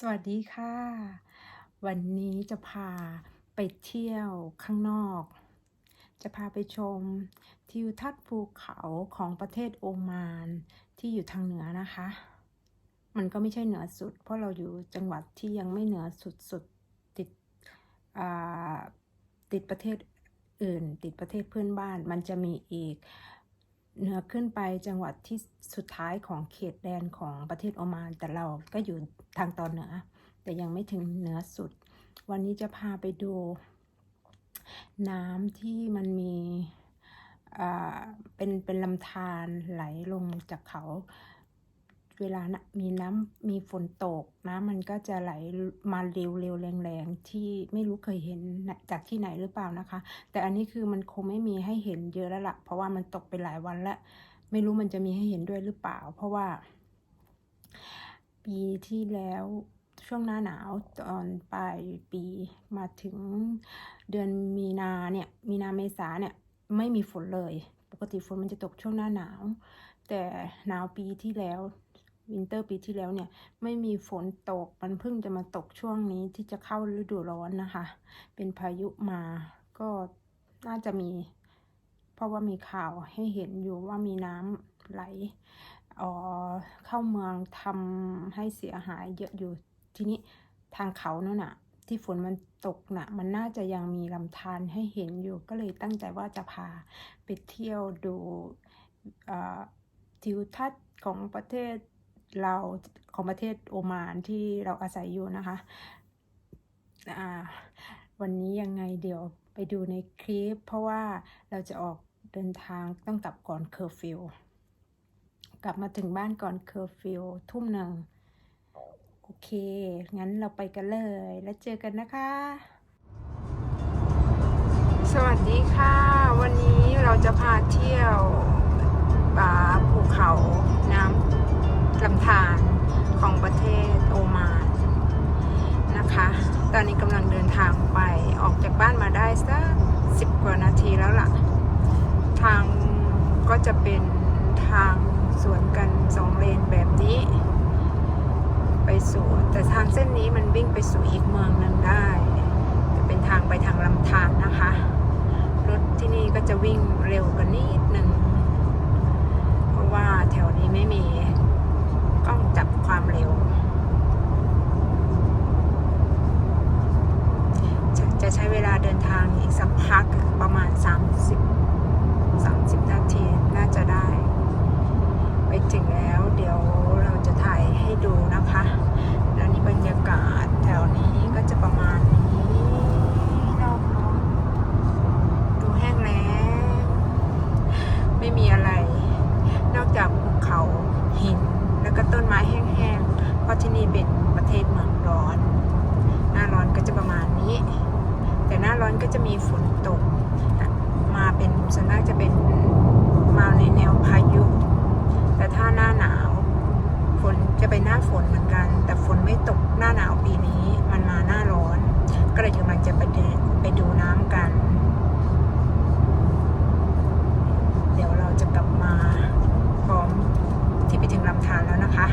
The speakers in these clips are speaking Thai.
สวัสดีค่ะ วันนี้จะพาไปเที่ยวข้างนอก จะพาไปชมทิวทัศน์ภูเขาของประเทศโอมานที่อยู่ทางเหนือนะคะ มันก็ไม่ใช่เหนือสุด เพราะเราอยู่จังหวัดที่ยังไม่เหนือสุดสุดติดอ่าติดประเทศอื่น ติดประเทศเพื่อนบ้าน มันจะมีอีก เหนือขึ้นไปจังหวัดที่สุดท้ายของเขตแดนของประเทศโอมาน แต่เราก็อยู่ทางตอนเหนือ แต่ยังไม่ถึงเหนือสุด วันนี้จะพาไปดู น้ำที่มันมีอ่าเป็นเป็นลำธารไหลลงจากเขา เวลานะมีน้ำมีฝนตกน้ำมันก็จะไหลมาเร็วเร็วแรงแรงๆ ที่ไม่รู้เคยเห็นจากที่ไหนหรือเปล่านะคะ แต่อันนี้คือมันคงไม่มีให้เห็นเยอะแล้วละ่ะ เพราะว่ามันตกไปหลายวันแล้ว ไม่รู้มันจะมีให้เห็นด้วยหรือเปล่า เพราะว่า ปีที่แล้วช่วงหน้าหนาวตอนปลายปีมาถึงเดือนมีนาเนี่ย มีนาเมษาเนี่ยไม่มีฝนเลย ปกติฝนมันจะตกช่วงหน้าหนาว แต่หนาวปีที่แล้ว วินเตอร์ปีที่แล้วเนี่ย ไม่มีฝนตก มันเพิ่งจะมาตกช่วงนี้ที่จะเข้าฤดูร้อนนะคะ เป็นพายุมา ก็น่าจะมี เพราะว่ามีข่าวให้เห็นอยู่ว่ามีน้ำไหลเอ่อเข้าเมืองทำให้เสียหายเยอะอยู่ ทีนี้ทางเขานั่นน่ะที่ฝนมันตกน่ะ มันน่าจะยังมีลำธารให้เห็นอยู่ ก็เลยตั้งใจว่าจะพาไปเที่ยวดูทิวทัศน์ของประเทศ เราของประเทศโอมานที่เราอาศัยอยู่นะคะ วันนี้ยังไงเดี๋ยวไปดูในคลิป เพราะว่าเราจะออกเดินทางต้องกลับก่อนเคอร์ฟิวกลับมาถึงบ้านก่อนเคอร์ฟิวทุ่มหนึ่งโอเค งั้นเราไปกันเลย แล้วเจอกันนะคะ สวัสดีค่ะ วันนี้เราจะพาเที่ยวป่าภูเขาน้ำ ลำธารของประเทศโอมานนะคะ ตอนนี้กำลังเดินทางไปออกจากบ้านมาได้สักสิบกว่านาทีแล้วล่ะ ทางก็จะเป็นทางสวนกันสองเลนแบบนี้ ไปสู่แต่ทางเส้นนี้มันวิ่งไปสู่อีกเมืองหนึ่งได้ จะเป็นทางไปทางลำธารนะคะ รถที่นี่ก็จะวิ่งเร็วกว่านิดหนึ่ง เพราะว่าแถวนี้ไม่มี กล้องจับความเร็วจะจะใช้เวลาเดินทางอีกสักพักประมาณ 30 30 นาที น่าจะได้ ไปถึงแล้วเดี๋ยวเราจะถ่ายให้ดูนะคะ แล้วนี่บรรยากาศแถวนี้ก็จะประมาณนี้รอบๆดูแห้งแล้ง ไม่มีอะไร นอกจากภูเขาหิน แล้วก็ต้นไม้แห้งๆ เพราะที่นี่เป็นประเทศเมืองร้อน หน้าร้อนก็จะประมาณนี้ แต่หน้าร้อนก็จะมีฝนตก มาเป็นส่วนมากจะเป็นมาในแนวพายุ แต่ถ้าหน้าหนาว ฝนจะเป็น หน้าฝนเหมือนกัน แต่ฝนไม่ตกหน้าหนาวปีนี้ มันมาหน้าร้อน ก็เลยกำลังจะไปเดินไปดูน้ำกัน เดี๋ยวเราจะกลับมาพร้อมที่ไปถึงลำธารแล้วนะคะ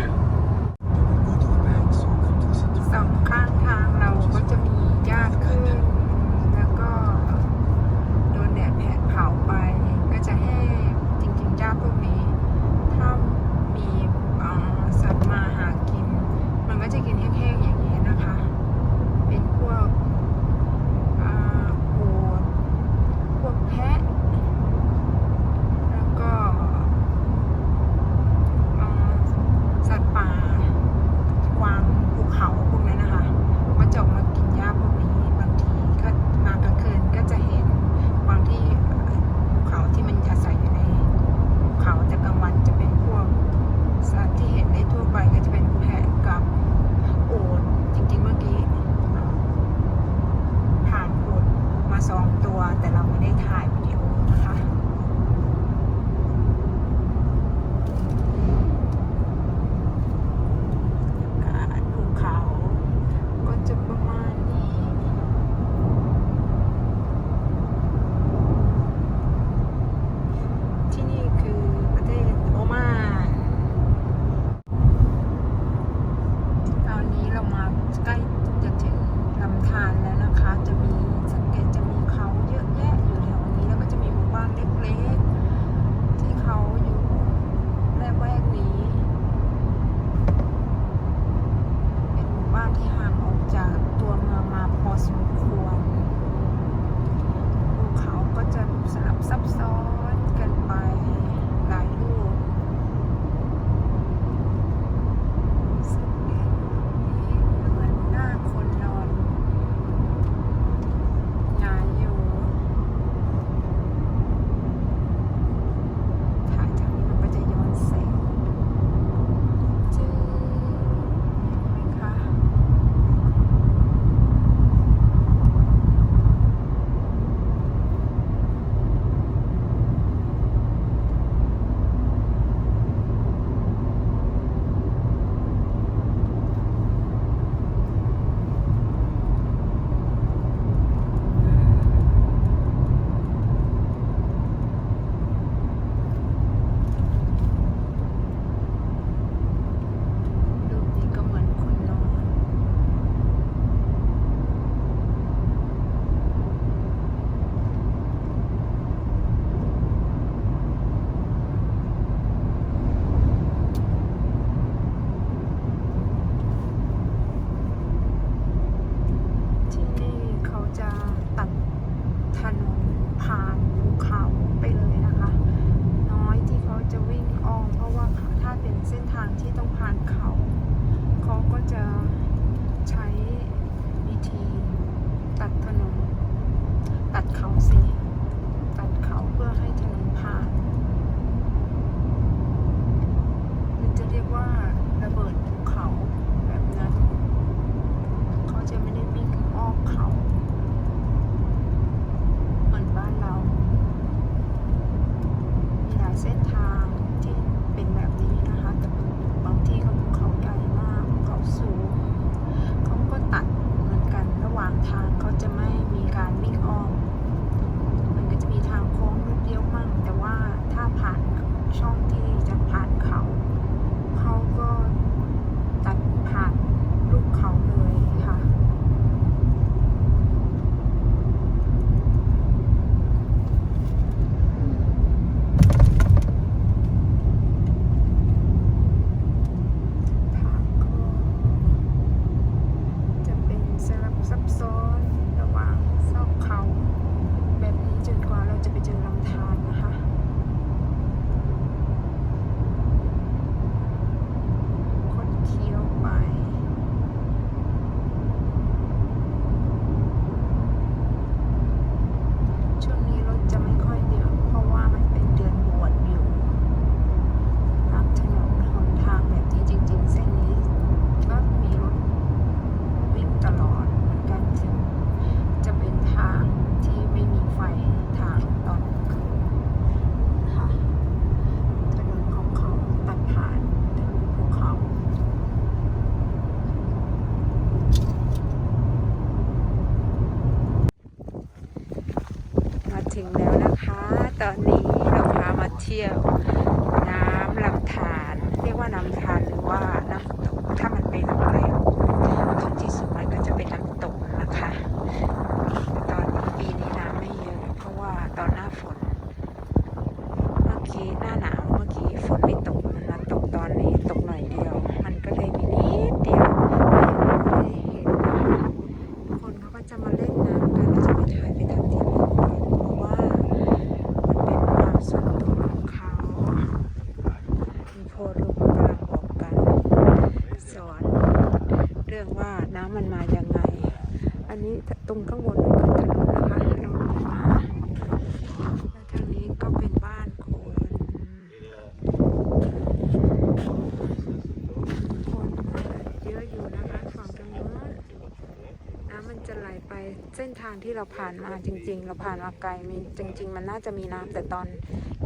เราผ่านมาจริง ๆ เราผ่านมาไกลมีจริง ๆ มันน่าจะมีน้ำแต่ตอน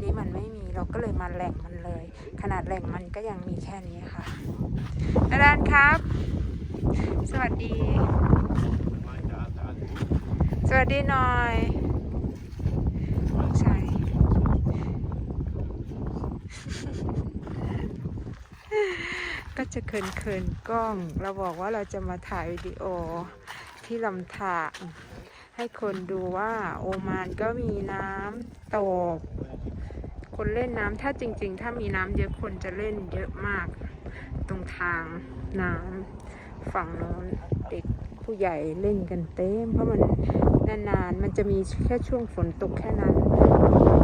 นี้มันไม่มีเราก็เลยมาแหล่งมันเลย ขนาดแหล่งมันก็ยังมีแค่นี้ค่ะอาจารย์ครับ สวัสดี สวัสดีหน่อยน้องชายก็จะเขินเขินๆกล้อง เราบอกว่าเราจะมาถ่ายวิดีโอที่ลำธาร ให้คนดูว่าโอมานก็มีน้ำตก คนเล่นน้ำถ้าจริง ๆ ถ้ามีน้ำเยอะคนจะเล่นเยอะมาก ตรงทางน้ำฝั่งโน้นเด็กผู้ใหญ่เล่นกันเต็ม เพราะมันนานๆมันจะมีแค่ช่วงฝนตกแค่นั้น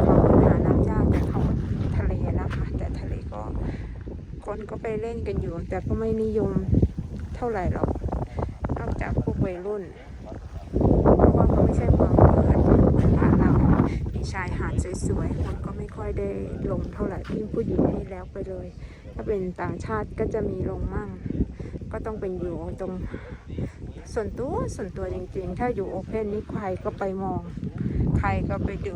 เขาหาน้ำยากแต่เขาทะเลนะคะแต่ทะเลก็คนก็ไปเล่นกันอยู่ แต่ก็ไม่นิยมเท่าไหร่หรอกนอกจากพวกวัยรุ่น ชายหาดสวยๆคนก็ไม่ค่อยได้ลงเท่าไหร่พี่ผู้หญิงนี่แล้วไปเลย ถ้าเป็นต่างชาติก็จะมีลงมั่ง ก็ต้องเป็นอยู่ตรงส่วนตัวส่วนตัวจริงๆ ถ้าอยู่โอเพนนี่ใครก็ไปมอง ใครก็ไปดู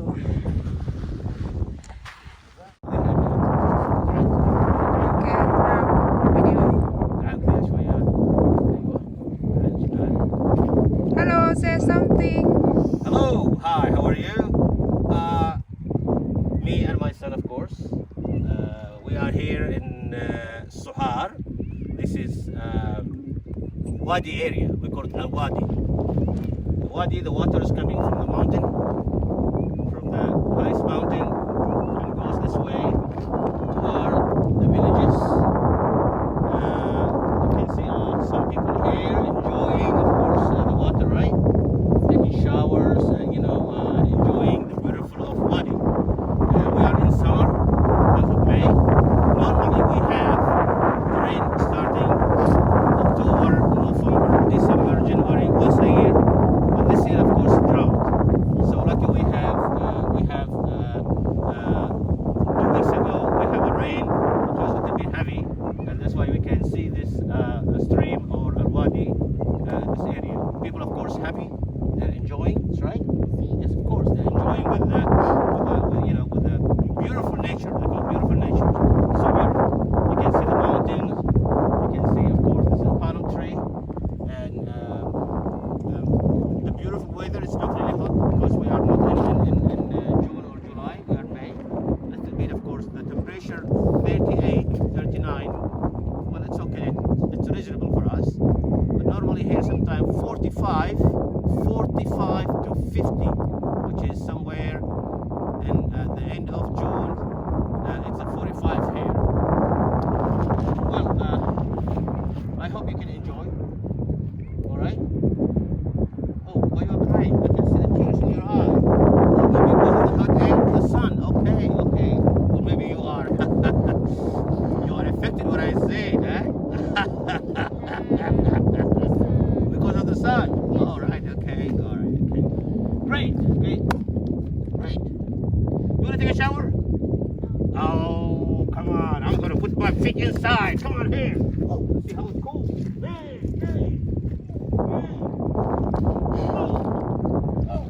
Wadi area. Feet inside. Come on here. Oh, let's see how it's cool. Hey, hey, hey. Oh, oh.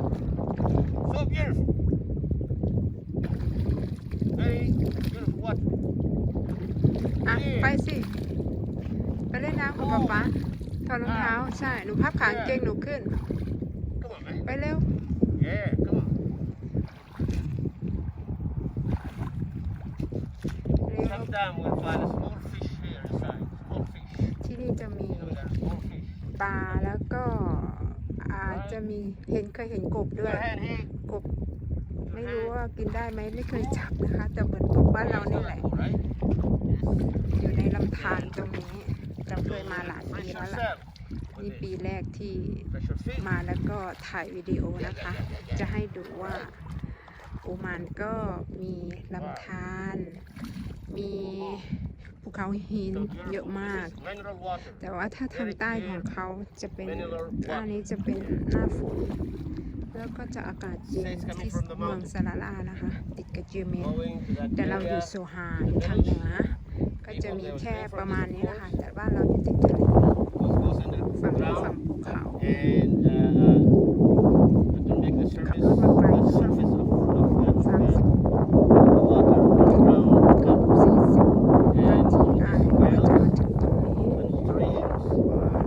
So beautiful. Very beautiful water. อะไปสิ ไปเล่นน้ำกับป๊าป๊าถอดรองเท้า ใช่ หนูพับขางเกงหนูขึ้น Come on, man. ไปเร็ว Yeah, come on. time we'll find a small fish here inside. Small fish. ที่นี่จะมี You know, there are small fish. ปลาแล้วก็อาจจะ มีเห็นเคยเห็นกบด้วย Your hand here. กบ ไม่รู้ว่ากินได้ไหมไม่เคยจับนะคะ แต่เหมือนกบบ้านเรานี่แหละ Right? อยู่ในลำธารตรงนี้เราเคยมาหลายปี Fresh แล้วล่ะ yourself. นี่ปีแรกที่ Fresh your fish. มาแล้วก็ถ่ายวิดีโอนะคะ จะให้ดูว่าโอมานก็มีลำธารมี ภูเขาหิน So เยอะ beautiful. มาก This is mineral water. แต่ว่าถ้าทางใต้ของเขาจะเป็นหน้านี้จะเป็นหน้าฝนแล้วก็จะอากาศเย็นที่เมืองซาลาลานะคะ ติดกับเจเมน Going to that แต่เราอยู่ area. โซฮายทางเหนือก็จะมีแค่ประมาณนี้แหละค่ะแต่ว่าเราอยู่ติดทะเล Goes, goes in the ฝั่งนี้ฝั่ง ground ภูเขา and uh, uh, to make the surface, the surface of, of that สามสิบ uh, water around เกือบสี่สิบนาทีได้ก็จะมาถึงตรงนี้ and streams.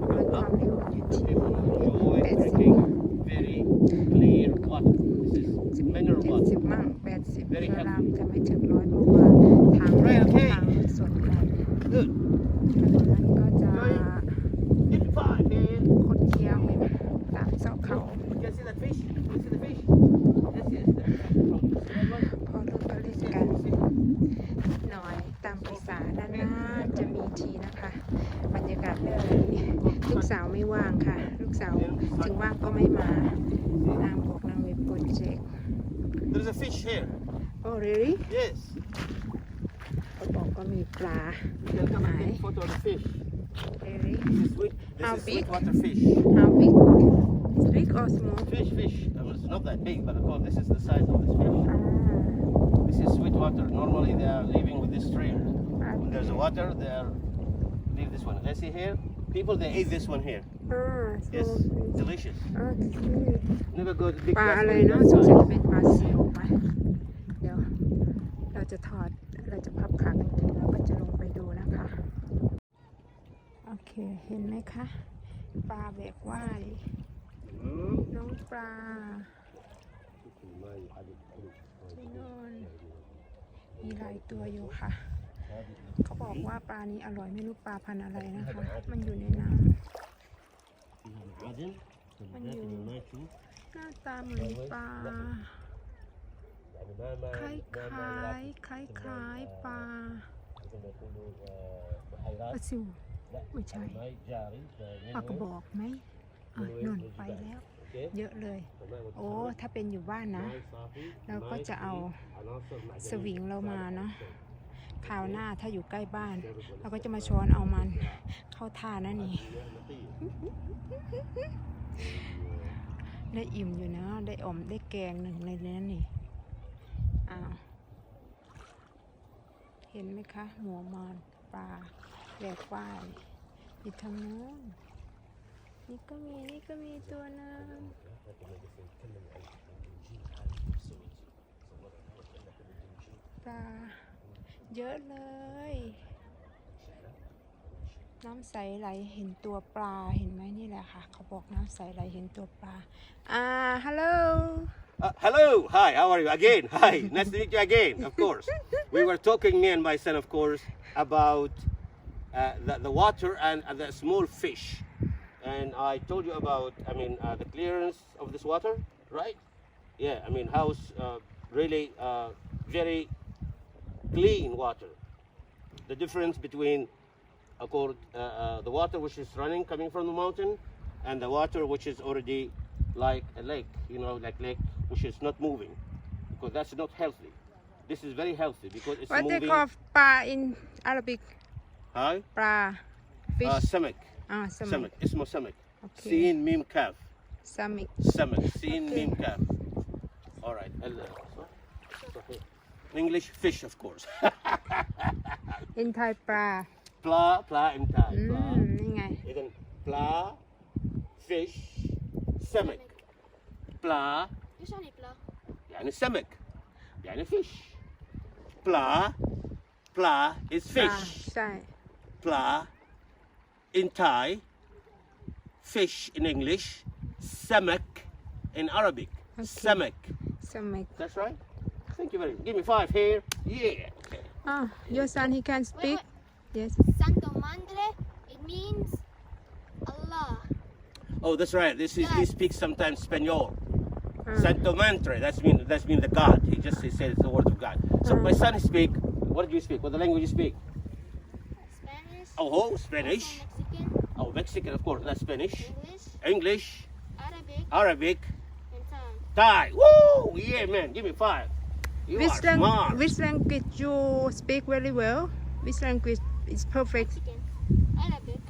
ด้วยความเร็วอยู่ที่ People enjoy แปดสิบ drinking very clear water. This is mineral เจ็ด water. สิบมั่งแปดสิบ Very เวลา happy จะไม่ถึงร้อยเพราะว่าทาง Right, okay. ทางมันสวนกัน Good. ถนนนั้นก็จะ Get five, man. คดเคี้ยวตามเสาเขา You can see that fish? You see the fish? Yes, yes. That's พอลูกก็เล่นกันนิดหน่อยตามภาษานานๆจะมีทีนะคะ บรรยากาศแบบนี้ลูกสาวไม่ว่างค่ะ ลูกสาวถึงว่างก็ไม่มา fish here. โอ้ really Yes. เขาบอกว่ามีปลา You can come and take a photo of the fish. really This is sweet. This How is big? sweetwater fish. how big is big or small Fish, fish. I mean, it's not that big, but of course, this is the size of this fish. อ่า This is sweetwater. Normally, they are living with this stream. โอ When เค there's a water, they are leave this one. Let's see here. People, they eat this one here. อ่า Yes, small fish delicious. โอเค Never go to big ปลา glass อะไร one เนาะ that สงสัย size. จะเป็นปลาซิวไหมเดี๋ยว เราจะถอด เราจะพับขากางเกงแล้วก็จะลงไปดูนะคะ โอเค เห็นไหมคะ ปลาแบกว่าย น้องปลาที่โน่นมีหลายตัวอยู่ค่ะ เขาบอกว่าปลานี้อร่อยไม่รู้ปลาพันธุ์อะไรนะคะ มันอยู่ในน้ำมันอยู่หน้าตาเหมือนปลาคล้ายคล้ายคล้ายคล้ายๆปลาปลาซิวไม่ใช่ปลากระบอกไหมอะนนไปแล้ว เยอะเลย โอ้ถ้าเป็นอยู่บ้านนะ เราก็จะเอาสวิงเรามาเนาะ คราวหน้าถ้าอยู่ใกล้บ้าน เราก็จะมาช้อนเอามันเข้าท่านั่นนี่ได้อิ่มอยู่นะ ได้อมได้แกงหนึ่งในนั้นนี่อ้าวเห็นไหมคะ หัวมอนปลาแหลกว่ายอยู่ทางโน้นนี่ก็มี นี่ก็มีตัวหนึงปลา เยอะเลย น้ำใสไหลเห็นตัวปลาเห็นไหมนี่แหละค่ะ เขาบอกน้ำใสไหลเห็นตัวปลา อ่า ฮัลโหล Uh, hello, hi, how are you? Again, hi, nice to meet you again, of course. We were talking, me and my son, of course, about uh, the, the water and uh, the small fish. And I told you about, I mean, uh, the clearance of this water, right? Yeah, I mean, how it's uh, really uh, very clean water. The difference between uh, uh, the water which is running coming from the mountain and the water which is already like a lake, you know, like lake which is not moving because that's not healthy. This is very healthy because it's what moving. What they call pa in Arabic? Hi. Pra. Fish. Uh. Ah, samak. Ismo samak. Okay. Seen mim kaf. Samak. Seen okay. mim kaf. All right. Allah. English fish, of course. in Thai ปลา pla, pla in Thai. อื Pla. ม นี่ไง إذا pla, fish, سمك. pla ايش يعني بلا؟ يعني سمك يعني fish. pla, pla is ปลา fish. ใช่ pla in Thai, fish in English, samak in Arabic. Okay. Samak. สมิก That's right. Thank you very much. Give me five here. Yeah. Okay. Ah, your son he can speak. wait. Yes. Santo Madre, it means Allah. Oh, that's right. This is he speaks sometimes Spanish. Ah. Santo Mantre. That's mean that's mean the God. He just he says the word of God. So my son speak. What do you speak? What the language you speak? Spanish. Oh, oh Spanish. Mexican, Oh, Mexican, of course. That's Spanish. English, English, Arabic, Arabic, and Thai. Thai. Woo! Yeah, man. Give me five. You Which, are lang- smart. which language you speak very well? Which language is perfect? Mexican, Arabic,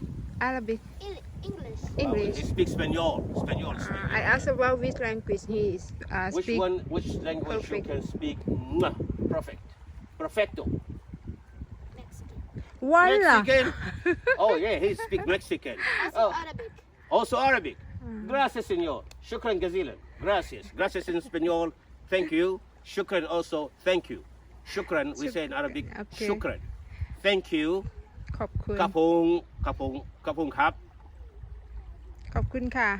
Arabic, Il- English. English. he speaks Spanish. Spanish. Uh, I asked about which language he is uh, Which speak. one? Which language Perfect. you can speak? Mwah, perfect. Perfecto. Mexican. One lah. Mexican. oh yeah, he speaks Mexican. Also Oh, Arabic. also Arabic. Mm. Gracias, señor. Shukran gazilan. Gracias. Gracias in Spanish. Thank you. Shukran also. Thank you. Shukran. We say in Arabic. Okay. Shukran. Thank you. ขอบคุณ กระพงกระพงกระพงครับ ขอบคุณค่ะ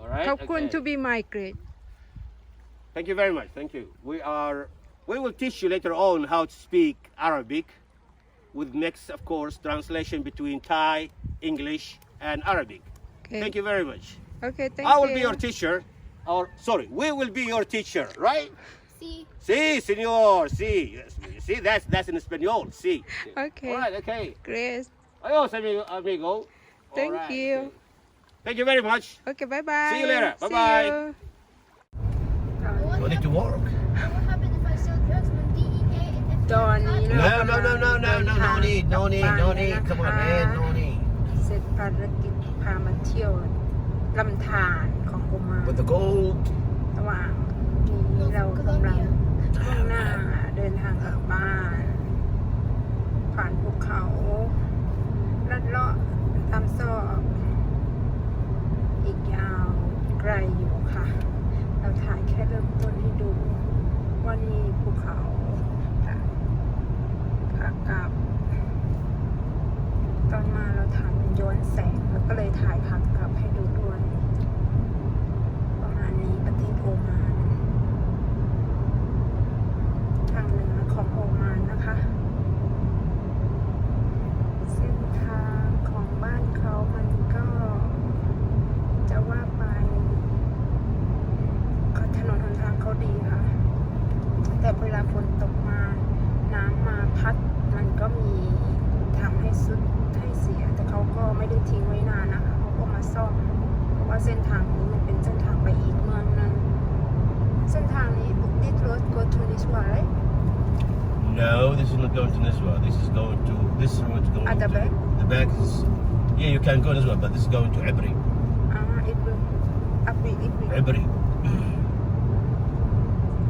Alright. ขอบคุณ okay. to be my grade Thank you very much. Thank you. We are. We will teach you later on how to speak Arabic, with next, of course, translation between Thai, English, and Arabic. okay Thank you very much. okay thank I will you be your teacher. Or sorry, we will be your teacher, right? See, Sí, señor. Sí. Yes. See, that's that's in Espanol. Sí. okay All right. Okay. great Adios, amigo. amigo. All Thank right, you. okay. Thank you very much. okay bye bye See you later. See Bye-bye. you. what, We need to work. what happens if I sell drugs when DEA and FBI ตอนนี้ catch me? เรา No, no, no, no, no, no, no need, no need, no need. Come on, man, no need. เสร็จภารกิจพามาเที่ยวลำธาร ของโอมาน With the gold. ระหว่างนี้เรากำลังมุ่งหน้าเดินทางกลับบ้าน ผ่านภูเขาลัดเลาะตามซอกอีกยาวไกลอยู่ค่ะ เราถ่ายแค่เริ่มต้นให้ดูว่านี่ภูเขาขากลับ ตอนมาเราถ่ายมันย้อนแสงแล้วก็เลยถ่ายขากลับให้ดูด้วย ประมาณนี้ประเทศโอมาน ทางเหนือของโอมานนะคะ เส้นทางของบ้านเขามันก็จะว่าไปก็ถนนหนทางเขาดีค่ะ แต่เวลาฝนตกมา น้ำมาพัดมันก็มีทำให้สุดให้เสีย แต่เขาก็ไม่ได้ทิ้งไว้นานนะคะเขาก็มาซ่อมเพราะว่าเส้นทางนี้มันเป็นเส้นทางไปอีกเมือง เส้นทางนี้ this road go to this way right? No, this is not going to Niswa. This is going to this road going At the to back? the back is yeah you can go Niswa, but this is going to Ibri. อ่า it will up it it will Ibri.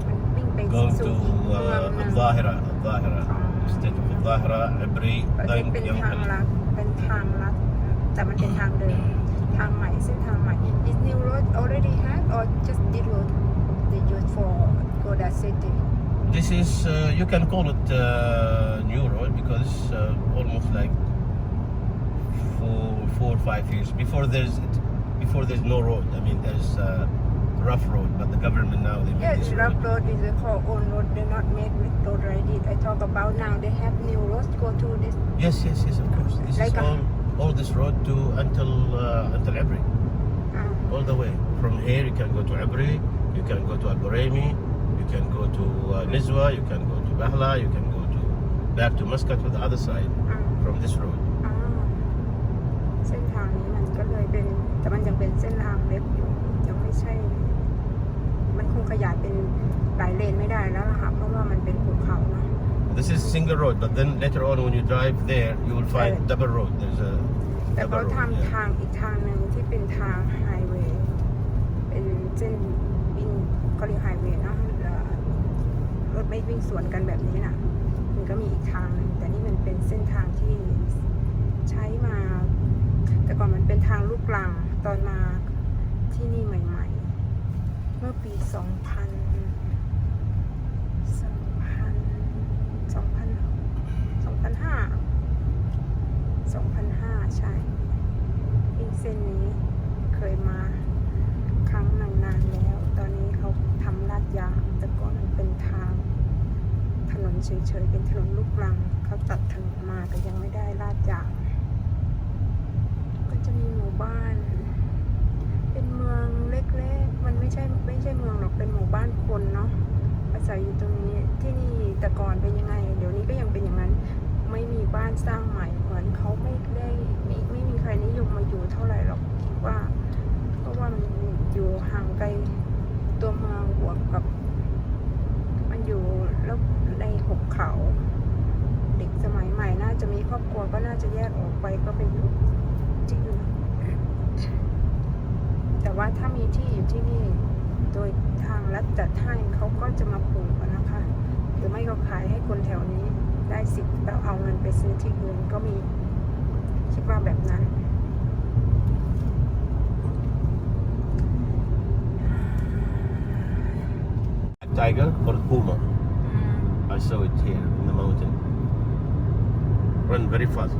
มันวิ่งไป Going สู่ to อีกเมือง uh, หนึง Al-Zahira, Al-Zahira. State of Al-Zahira, Ibri, ประเทศ then เป็น Yom ทาง Khalid. ลัดเป็นทางลัด แต่มันเป็นทางเดิน ทางใหม่เส้นทางใหม่ This new road already had or just this road For go that city This is uh, you can call it uh, new road because uh, almost like four, four or five years before there's before there's no road. I mean there's uh, rough road, but the government now they Yes, rough road. road is a called own road. They're not make with road already. I talk about now. They have new roads go to this. Yes, yes, yes, of course. This Like is all all this road to until uh, until Ibri, Uh, all the way. From here you can go to Ibri, you can go to Al Buraimi, you can go to uh, Nizwa, you can go to Bahla, you can go to back to Muscat to the other side uh, from this road. อ่าเส้นทางนี้มันก็เลยเป็น แต่มันยังเป็นเส้นทางเล็กอยู่ยังไม่ใช่ มันคงขยายเป็นหลายเลนไม่ได้แล้วล่ะค่ะเพราะว่ามันเป็นภูเขาเนาะ This is single road, but then later on when you drive there, you will find Right. double road. There's a แต่ double เขา road. ทำ yeah. ทางอีกทางหนึ่งที่เป็นทางไฮเวย์เป็นเส้นวิ่ง เขาเรียกไฮเวย์เนอะรถไม่วิ่งสวนกันแบบนี้น่ะ มันก็มีอีกทางนึงแต่นี่มันเป็นเส้นทางที่ใช้มา แต่ก่อนมันเป็นทางลูกลังตอนมาที่นี่ใหม่ ๆ เมื่อปี 2000 2000 2000 2005 2005 ใช่อีกเส้นนี้เคยมาครั้งนานๆแล้ว ตอนนี้เขาทำลาดยางแต่ก่อนมันเป็นทาง ถนนเฉยๆ เป็นถนนลูกรัง เขาตัดถนนมาแต่ยังไม่ได้ลาดยาง ก็จะมีหมู่บ้าน เป็นเมืองเล็กๆ มันไม่ใช่ไม่ใช่เมืองหรอก เป็นหมู่บ้านคนเนาะ อาศัยอยู่ตรงนี้ ที่นี่แต่ก่อนเป็นยังไง เดี๋ยวนี้ก็ยังเป็นอย่างนั้น ไม่มีบ้านสร้างใหม่ เหมือนเขาไม่ได้ไม่ไม่มีใครนิยมมาอยู่เท่าไหร่หรอกคิดว่า เพราะว่ามันอยู่ห่างไกล ตัวเมืองบวกกับ มันอยู่แล้วในหุบเขา เด็กสมัยใหม่น่าจะมีครอบครัวก็น่าจะแยกออกไปก็ไปอยู่ที่อื่นแต่ว่าถ้ามีที่อยู่ที่นี่ โดยทางรัฐจัดให้เขาก็จะมาปลูกนะคะ หรือไม่ก็ขายให้คนแถวนี้ได้สิทธิ์แล้วเอาเงินไปซื้อที่อื่นก็มี คิดว่าแบบนั้น Tiger or puma? Mm. I saw it here in the mountain. Run very fast.